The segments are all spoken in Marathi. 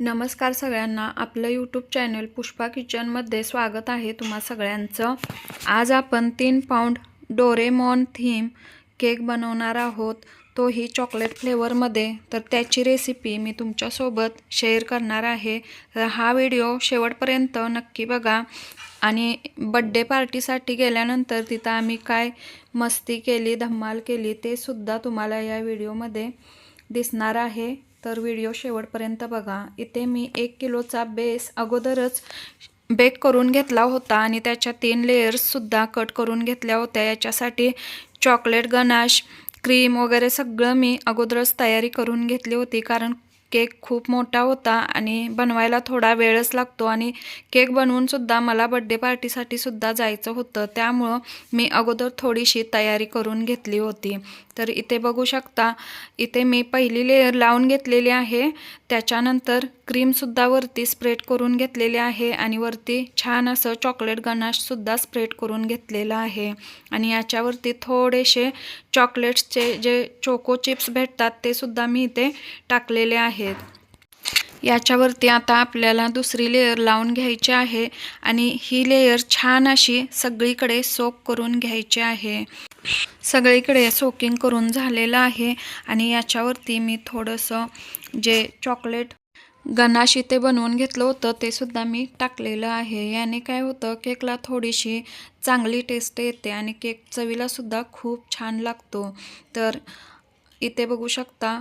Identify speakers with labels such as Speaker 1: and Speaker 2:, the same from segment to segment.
Speaker 1: नमस्कार सगळ्यांना. आपलं यूट्यूब चॅनल पुष्पा किचनमध्ये स्वागत आहे तुम्हा सगळ्यांचं. आज आपण तीन पाऊंड डोरेमॉन थीम केक बनवणार आहोत. तोही चॉकलेट फ्लेवरमध्ये तर त्याची रेसिपी मी तुमच्यासोबत शेअर करणार आहे. तर हा व्हिडिओ शेवटपर्यंत नक्की बघा. आणि बड्डे पार्टीसाठी गेल्यानंतर तिथं आम्ही काय मस्ती केली धम्माल केली ते सुद्धा तुम्हाला या व्हिडिओमध्ये दिसणार आहे. तर व्हिडिओ शेवटपर्यंत बघा. इथे मी एक किलोचा बेस अगोदरच बेक करून घेतला होता आणि त्याच्या तीन लेयर्ससुद्धा कट करून घेतल्या होत्या. याच्यासाठी चॉकलेट गनाश क्रीम वगैरे सगळं मी अगोदरच तयारी करून घेतली होती. कारण केक खूप मोठा होता आणि बनवायला थोडा वेळच लागतो आणि केक बनवूनसुद्धा मला बड्डे पार्टीसाठी सुद्धा जायचं होतं. त्यामुळं मी अगोदर थोडीशी तयारी करून घेतली होती. तर इथे बघू शकता इथे मी पहिली लेअर लावून घेतलेली आहे. त्याच्यानंतर क्रीमसुद्धा वरती स्प्रेड करून घेतलेली आहे आणि वरती छान असं चॉकलेट गनाशसुद्धा स्प्रेड करून घेतलेलं आहे. आणि याच्यावरती थोडेसे चॉकलेट्सचे जे चोको चिप्स भेटतात ते सुद्धा मी इथे टाकलेले आहे आहेत. याच्यावरती आता आपल्याला दुसरी लेअर लावून घ्यायची आहे आणि ही लेअर छान अशी सगळीकडे सोक करून घ्यायची आहे. सगळीकडे सोकिंग करून झालेलं आहे आणि याच्यावरती मी थोडंसं जे चॉकलेट गनाश इथे बनवून घेतलं होतं ते सुद्धा मी टाकलेलं आहे. याने काय होतं केकला थोडीशी चांगली टेस्ट येते आणि केक चवीला सुद्धा खूप छान लागतो. तर इथे बघू शकता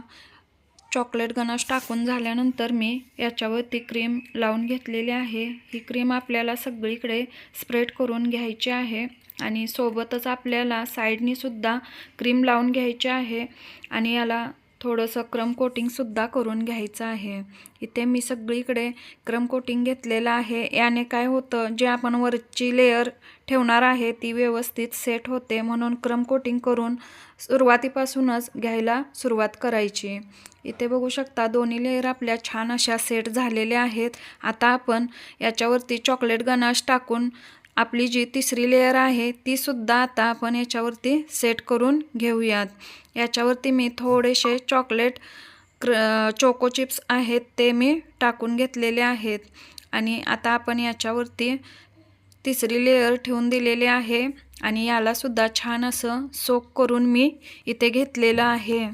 Speaker 1: चॉकलेट गनाश टाकून झाल्यानंतर मी याच्यावरती क्रीम लावून घेतलेली आहे. ही क्रीम आपल्याला सगळीकडे स्प्रेड करून घ्यायची आहे आणि सोबतच आपल्याला साईडनीसुद्धा क्रीम लावून घ्यायची आहे आणि याला थोडंसं क्रम कोटिंगसुद्धा करून घ्यायचं आहे. इथे मी सगळीकडे क्रम कोटिंग घेतलेलं आहे. याने काय होतं जे आपण वरची लेअर ठेवणार आहे ती व्यवस्थित सेट होते. म्हणून क्रम कोटिंग करून सुरुवातीपासूनच घ्यायला सुरुवात करायची. इथे बघू शकता दोन्ही लेअर आपल्या छान अशा सेट झालेल्या आहेत. आता आपण याच्यावरती चॉकलेट गनाश टाकून आपली जी तिसरी लेअर आहे तीसुद्धा आता आपण याच्यावरती सेट करून घेऊयात. याच्यावरती मी थोडेसे चॉकलेट क्र चोको चिप्स आहेत ते मी टाकून घेतलेले आहेत. आणि आता आपण याच्यावरती तिसरी लेअर ठेवून दिलेली आहे. आणि यालासुद्धा छान असं सोक करून मी इथे घेतलेलं आहे.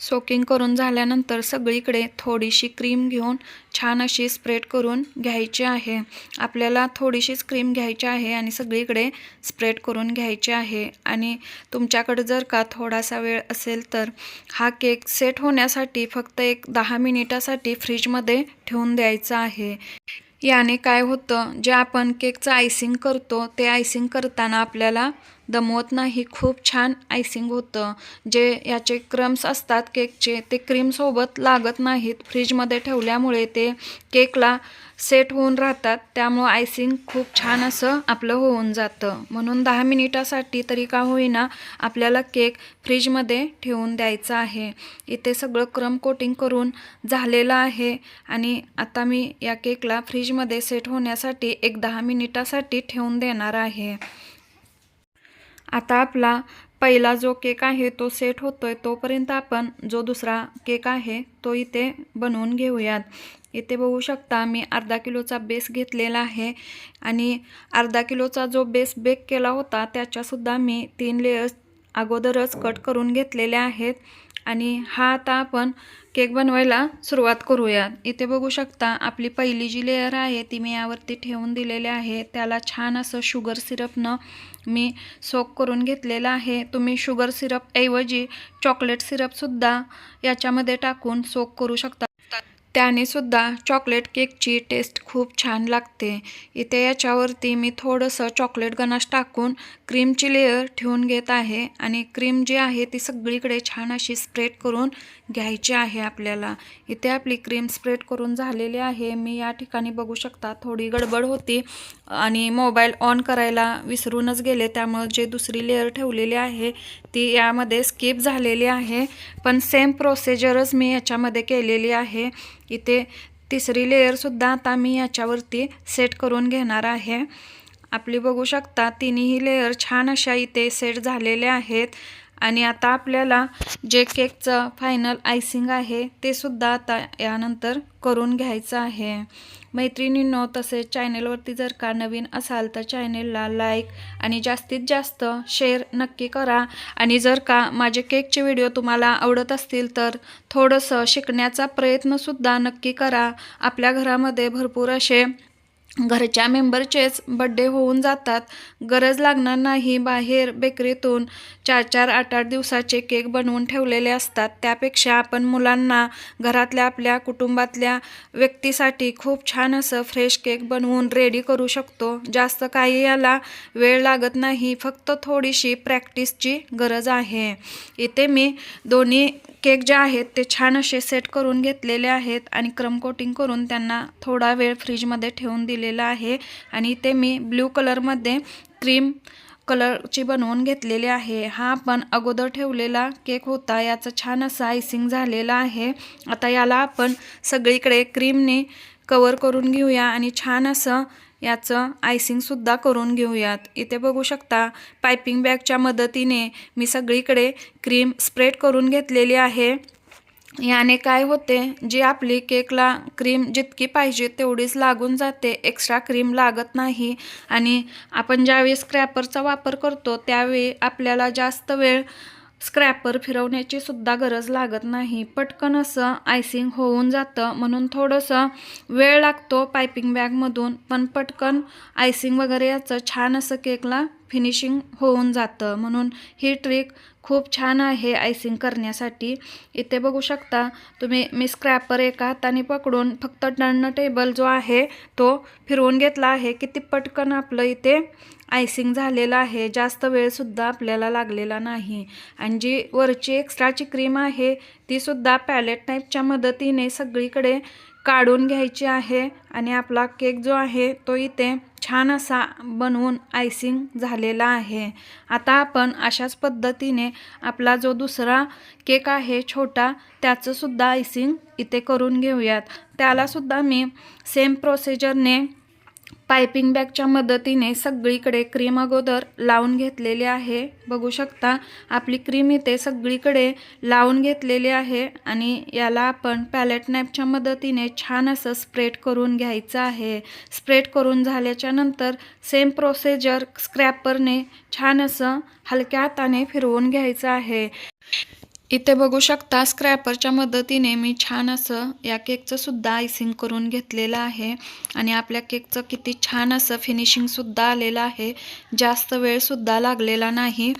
Speaker 1: सोकिंग करून झाल्यानंतर सगळीकडे थोडीशी क्रीम घेऊन छान अशी स्प्रेड करून घ्यायची आहे. आपल्याला थोडीशीच क्रीम घ्यायची आहे आणि सगळीकडे स्प्रेड करून घ्यायची आहे. आणि तुमच्याकडे जर का थोडासा वेळ असेल तर हा केक सेट होण्यासाठी फक्त एक दहा मिनिटासाठी फ्रीजमध्ये ठेवून द्यायचा आहे. याने काय होतं जे आपण केकचं आयसिंग करतो ते आयसिंग करताना आपल्याला दमवत नाही खूप छान आयसिंग होतं. जे याचे क्रम्स असतात केकचे ते क्रीमसोबत लागत नाहीत. फ्रीजमध्ये ठेवल्यामुळे ते केकला सेट होऊन राहतात. त्यामुळं आयसिंग खूप छान असं आपलं होऊन जातं. म्हणून दहा मिनिटासाठी तरी का होईना आपल्याला केक फ्रीजमध्ये ठेवून द्यायचं आहे. इथे सगळं क्रम कोटिंग करून झालेलं आहे. आणि आता मी या केकला फ्रीजमध्ये सेट होण्यासाठी एक दहा मिनिटासाठी ठेवून देणार आहे. आता आपला पहिला जो केक आहे तो सेट होतो आहे तोपर्यंत आपण जो दुसरा केक आहे तो इथे बनवून घेऊयात. इथे बघू शकता मी अर्धा किलोचा बेस घेतलेला आहे आणि अर्धा किलोचा जो बेस बेक केला होता त्याच्यासुद्धा मी तीन लेयर्स अगोदरच कट करून घेतलेले आहेत. आणि हा आता आपण केक बनवायला सुरुवात करूयात इथे बघू शकता आपली पहिली जी लेअर आहे ती मी यावरती ठेवून दिलेली आहे. त्याला छान असं शुगर सिरपनं मी सोक करून घेतलेलं आहे. तुम्ही शुगर सिरपऐवजी चॉकलेट सिरपसुद्धा याच्यामध्ये टाकून सोक करू शकता. त्याने सुद्धा चॉकलेट केकची टेस्ट खूप छान लागते. इथे याच्यावरती मी थोडंसं चॉकलेट गनाश टाकून क्रीमची लेअर ठेवून घेत आहे आणि क्रीम जी आहे ती सगळीकडे छान अशी स्प्रेड करून घ्यायची आहे आपल्याला. इथे आपली क्रीम स्प्रेड करून झालेली आहे. मी या ठिकाणी बघू शकता थोडी गडबड होती आणि मोबाईल ऑन करायला विसरूनच गेले. त्यामुळं जे दुसरी लेअर ठेवलेली आहे ती यामध्ये स्किप झालेली आहे. पण सेम प्रोसिजरच मी याच्यामध्ये केलेली आहे. इथे तिसरी लेअरसुद्धा आता मी याच्यावरती सेट करून घेणार आहे. आपली बघू शकता तिन्ही लेअर छान अशा इथे सेट झालेल्या आहेत. आणि आता आपल्याला जे केकचं फायनल आयसिंग आहे ते सुद्धा आता यानंतर करून घ्यायचं आहे. मैत्रिणींनो तसेच चॅनेलवरती जर का नवीन असाल तर चॅनेलला लाईक आणि जास्तीत जास्त शेअर नक्की करा. आणि जर का माझे केकचे व्हिडिओ तुम्हाला आवडत असतील तर थोडंसं शिकण्याचा प्रयत्नसुद्धा नक्की करा. आपल्या घरामध्ये भरपूर असे घरच्या मेंबरचेच बड्डे होऊन जातात. गरज लागणार नाही बाहेर बेकरीतून चार चार आठ आठ दिवसाचे केक बनवून ठेवलेले असतात. त्यापेक्षा आपण मुलांना घरातल्या आपल्या कुटुंबातल्या व्यक्तीसाठी खूप छान असं फ्रेश केक बनवून रेडी करू शकतो. जास्त काही याला वेळ लागत नाही फक्त थोडीशी प्रॅक्टिसची गरज आहे. इथे मी दोन्ही केक जे आहेत ते छान असे सेट करून घेतलेले आहेत आणि क्रम कोटिंग करून त्यांना थोडा वेळ फ्रीजमध्ये ठेवून दिलेला आहे. आणि ते मी ब्ल्यू कलरमध्ये क्रीम कलरची बनवून घेतलेली आहे. हा आपण अगोदर ठेवलेला केक होता. याचं छान असं आयसिंग झालेलं आहे. आता याला आपण सगळीकडे क्रीमने कवर करून घेऊया आणि छान असं याचं आयसिंगसुद्धा करून घेऊयात. इथे बघू शकता पायपिंग बॅगच्या मदतीने मी सगळीकडे क्रीम स्प्रेड करून घेतलेली आहे. याने काय होते जी आपली केकला क्रीम जितकी पाहिजे तेवढीच लागून जाते एक्स्ट्रा क्रीम लागत नाही. आणि आपण ज्यावेळी स्क्रॅपरचा वापर करतो त्यावेळी आपल्याला जास्त वेळ स्क्रॅपर फिरवण्याची सुद्धा गरज लागत नाही. पटकन असं आयसिंग होऊन जातं म्हणून थोडंसं वेळ लागतो पायपिंग बॅगमधून. पण पटकन आयसिंग वगैरे याचं छान असं केकला फिनिशिंग होऊन जातं. म्हणून ही ट्रिक खूप छान आहे आयसिंग करण्यासाठी. इथे बघू शकता तुम्ही मी स्क्रॅपर एका हाताने पकडून फक्त टर्न टेबल जो आहे तो फिरवून घेतला आहे. किती पटकन आपलं इथे आयसिंग झालेलं आहे. जास्त वेळसुद्धा आपल्याला लागलेला नाही. आणि जी वरची एक्स्ट्राची क्रीम आहे तीसुद्धा पॅलेट टाईपच्या मदतीने सगळीकडे काढून घ्यायची आहे आणि आपला केक जो आहे तो इथे छान असा बनवून आयसिंग झालेला आहे. आता आपण अशाच पद्धतीने आपला जो दुसरा केक आहे छोटा त्याचंसुद्धा आयसिंग इथे करून घेऊयात. त्यालासुद्धा मी सेम प्रोसिजरने पायपिंग बॅगच्या मदतीने सगळीकडे क्रीम अगोदर लावून घेतलेली आहे. बघू शकता आपली क्रीम इथे सगळीकडे लावून घेतलेली आहे आणि याला आपण पॅलेट नॅपच्या मदतीने छान असं स्प्रेड करून घ्यायचं आहे. स्प्रेड करून झाल्याच्यानंतर सेम प्रोसिजर स्क्रॅपरने छान असं हलक्या हाताने फिरवून घ्यायचं आहे. इथे बघू शकता स्क्रॅपरच्या मदतीने मी छान असं या केकचं सुद्धा आयसिंग करून घेतलेलं आहे. आणि आपल्या केकचं किती छान असं फिनिशिंगसुद्धा आलेलं आहे. जास्त वेळसुद्धा लागलेला नाही.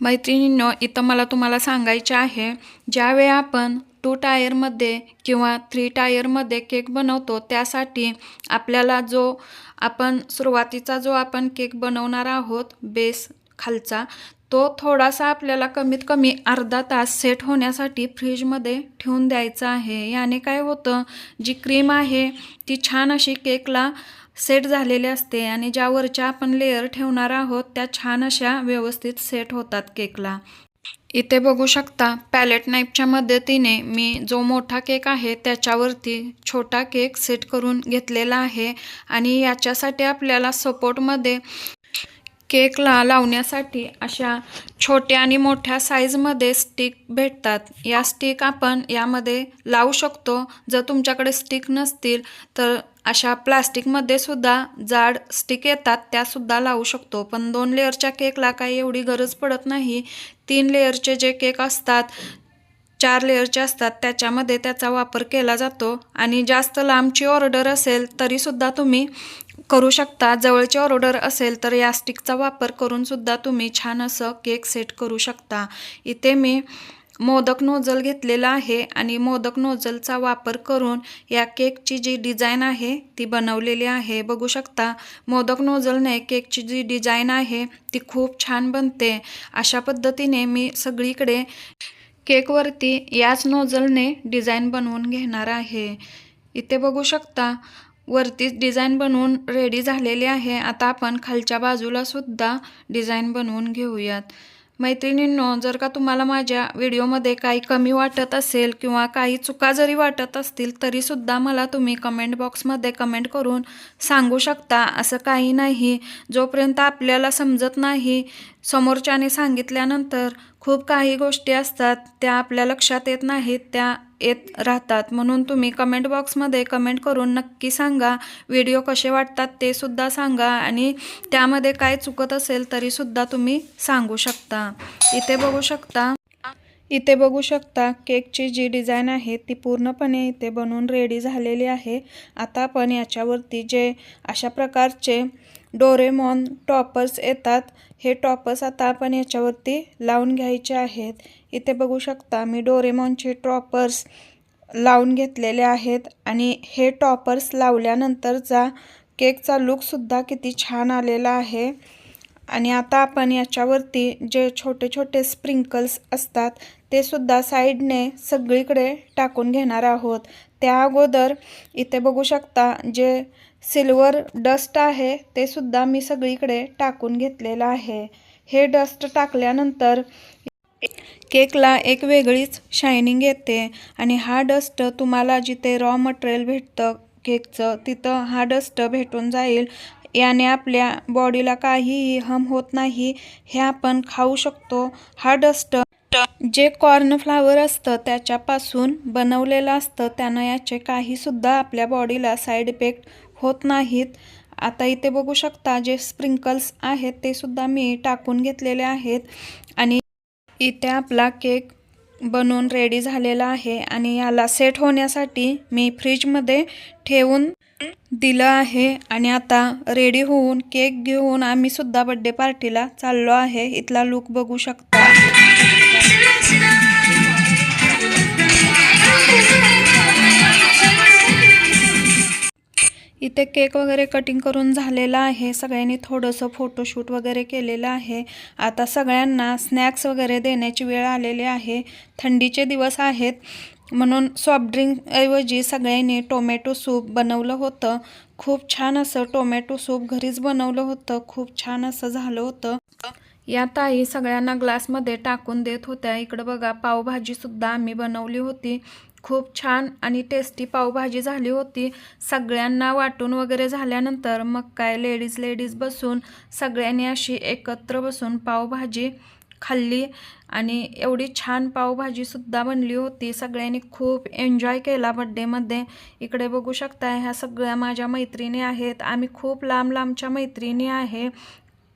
Speaker 1: मैत्रिणींनो इथं मला तुम्हाला सांगायचं आहे ज्यावेळी आपण टू टायरमध्ये किंवा थ्री टायरमध्ये केक बनवतो त्यासाठी आपल्याला जो आपण सुरुवातीचा जो आपण केक बनवणार आहोत बेस खालचा तो थोडासा आपल्याला कमीत कमी अर्धा तास सेट होण्यासाठी फ्रीजमध्ये ठेवून द्यायचा आहे. याने काय होतं? जी क्रीम आहे ती छान अशी केकला सेट झालेली असते आणि ज्यावरच्या आपण लेअर ठेवणार आहोत त्या छान अशा व्यवस्थित सेट होतात केकला इथे बघू शकता पॅलेट नाईपच्या मदतीने मी जो मोठा केक आहे त्याच्यावरती छोटा केक सेट करून घेतलेला आहे. आणि याच्यासाठी आपल्याला सपोर्टमध्ये केकला लावण्यासाठी अशा छोट्या आणि मोठ्या साईजमध्ये स्टिक भेटतात. या स्टिक आपण यामध्ये लावू शकतो. जर तुमच्याकडे स्टिक नसतील तर अशा प्लास्टिकमध्ये सुद्धा जाड स्टिक येतात त्यासुद्धा लावू शकतो. पण दोन लेअरच्या केकला काही एवढी गरज पडत नाही. तीन लेअरचे जे केक असतात चार लेअरचे असतात त्याच्यामध्ये त्याचा वापर केला जातो. आणि जास्त लांबची ऑर्डर असेल तरीसुद्धा तुम्ही करू शकता. जवळची ऑर्डर असेल तर या स्टिकचा वापर करून सुद्धा तुम्ही छान असं केक सेट करू शकता. इथे मी मोदक नोजल घेतलेला आहे आणि मोदक नोजलचा वापर करून या केकची जी डिझाईन आहे ती बनवलेली आहे. बघू शकता मोदक नोजलने केकची जी डिझाईन आहे ती खूप छान बनते. अशा पद्धतीने मी सगळीकडे केकवरती याच नोजलने डिझाईन बनवून घेणार आहे. इथे बघू शकता वरतीच डिझाईन बनवून रेडी झालेली आहे. आता आपण खालच्या बाजूला सुद्धा डिझाईन बनवून घेऊयात. मैत्रिणींनो जर का तुम्हाला माझ्या व्हिडिओमध्ये काही कमी वाटत असेल किंवा काही चुका जरी वाटत असतील तरीसुद्धा मला तुम्ही कमेंट बॉक्समध्ये कमेंट करून सांगू शकता. असं काही नाही. जोपर्यंत आपल्याला समजत नाही समोरच्याने सांगितल्यानंतर खूप काही गोष्टी असतात त्या आपल्या लक्षात येत नाहीत त्या येत राहतात. म्हणून तुम्ही कमेंट बॉक्समध्ये कमेंट करून नक्की सांगा. व्हिडिओ कसे वाटतात ते सुद्धा सांगा आणि त्यामध्ये काय चुकत असेल तरीसुद्धा तुम्ही सांगू शकता. इथे बघू शकता. इथे बघू शकता केकची जी डिझाईन आहे ती पूर्णपणे इथे बनवून रेडी झालेली आहे. आता आपण याच्यावरती जे अशा प्रकारचे डोरेमॉन टॉपर्स येतात हे टॉपर्स आता आपण याच्यावरती लावून घ्यायचे आहेत. इथे बघू शकता मी डोरेमॉनचे टॉपर्स लावून घेतलेले आहेत आणि हे टॉपर्स लावल्यानंतरचा केकचा लुकसुद्धा किती छान आलेला आहे. आणि आता आपण याच्यावरती जे छोटे छोटे स्प्रिंकल्स असतात ते सुद्धा साईडने सगळीकडे टाकून घेणार आहोत. त्या अगोदर इथे बघू शकता जे सिल्वर डस्ट आहे ते सुद्धा मी सगळीकडे टाकून घेतलेलं आहे. हे डस्ट टाकल्यानंतर केकला एक वेगळीच शायनिंग येते आणि हा डस्ट तुम्हाला जिथे रॉ मटेरियल भेटतं केकचं तिथं हा डस्ट भेटून जाईल. याने आपल्या बॉडीला काहीही हम होत नाही हे आपण खाऊ शकतो. हा डस्ट जे कॉर्नफ्लावर असतं त्याच्यापासून बनवलेलं असतं त्यानं याचे काहीसुद्धा आपल्या बॉडीला साईड इफेक्ट होत नाहीत. आता इथे बघू शकता जे स्प्रिंकल्स आहेत ते सुद्धा मी टाकून घेतलेले आहेत. आणि इथे आपला केक बनवून रेडी झालेला आहे आणि याला सेट होण्यासाठी मी फ्रीजमध्ये ठेवून दिलं आहे. आणि आता रेडी होऊन केक घेऊन आम्ही सुद्धा बड्डे पार्टीला चाललो आहे. इथला लुक बघू शकता. इथे केक वगैरे कटिंग करून झालेला आहे. सगळ्यांनी थोडंसं फोटोशूट वगैरे केलेलं आहे. आता सगळ्यांना स्नॅक्स वगैरे देण्याची वेळ आलेली आहे. थंडीचे दिवस आहेत. म्हणून सॉफ्टड्रिंकऐवजी सगळ्यांनी टोमॅटो सूप बनवलं होतं. खूप छान असं टोमॅटो सूप घरीच बनवलं होतं. खूप छान असं झालं होतं. या ताई सगळ्यांना ग्लासमध्ये टाकून देत होत्या. इकडं बघा पावभाजीसुद्धा आम्ही बनवली होती. खूप छान आणि टेस्टी पावभाजी झाली होती. सगळ्यांना वाटून वगैरे झाल्यानंतर मग काय लेडीज लेडीज बसून सगळ्यांनी अशी एकत्र बसून पावभाजी खाल्ली आणि एवढी छान पावभाजीसुद्धा बनली होती. सगळ्यांनी खूप एन्जॉय केला बड्डेमध्ये इकडे बघू शकता ह्या सगळ्या माझ्या मैत्रिणी आहेत. आम्ही खूप लांब लांबच्या मैत्रिणी आहे.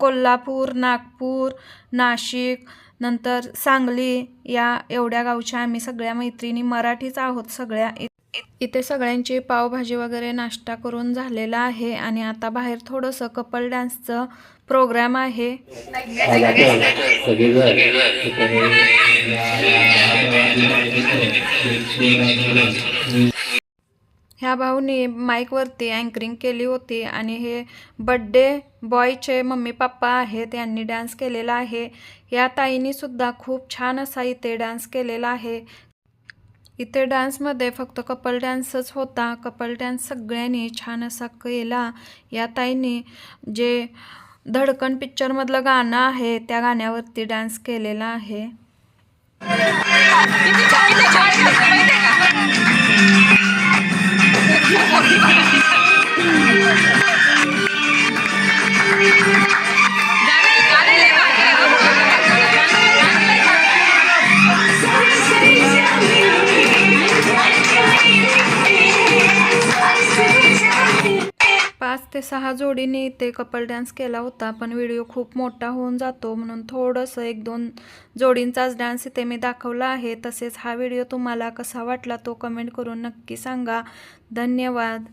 Speaker 1: कोल्हापूर नागपूर नाशिक नंतर सांगली या एवढ्या गावच्या आम्ही सगळ्या मैत्रिणी मराठीच आहोत सगळ्या. इथे सगळ्यांची पावभाजी वगैरे नाश्ता करून झालेला आहे आणि आता बाहेर थोडंसं कपल डान्सचं प्रोग्राम आहे. ह्या भाऊने माईकवरती अँकरिंग केली होती आणि हे बड्डे बॉयचे मम्मी पप्पा आहेत यांनी डान्स केलेला आहे. या ताईनीसुद्धा खूप छान असा इथे डान्स केलेला आहे. इथे डान्समध्ये फक्त कपल डान्सच होता कपल डान्स सगळ्यांनी छान असा केला. या ताईंनी जे धडकन पिक्चरमधलं गाणं आहे त्या गाण्यावरती डान्स केलेला आहे. Thank you. ते सहा जोडीने इथे कपल डान्स केला होता पण व्हिडिओ खूप मोठा होऊन जातो म्हणून थोडंसं एक दोन जोडींचाच डान्स इथे मी दाखवला आहे. तसेच हा व्हिडिओ तुम्हाला कसा वाटला तो कमेंट करून नक्की सांगा. धन्यवाद.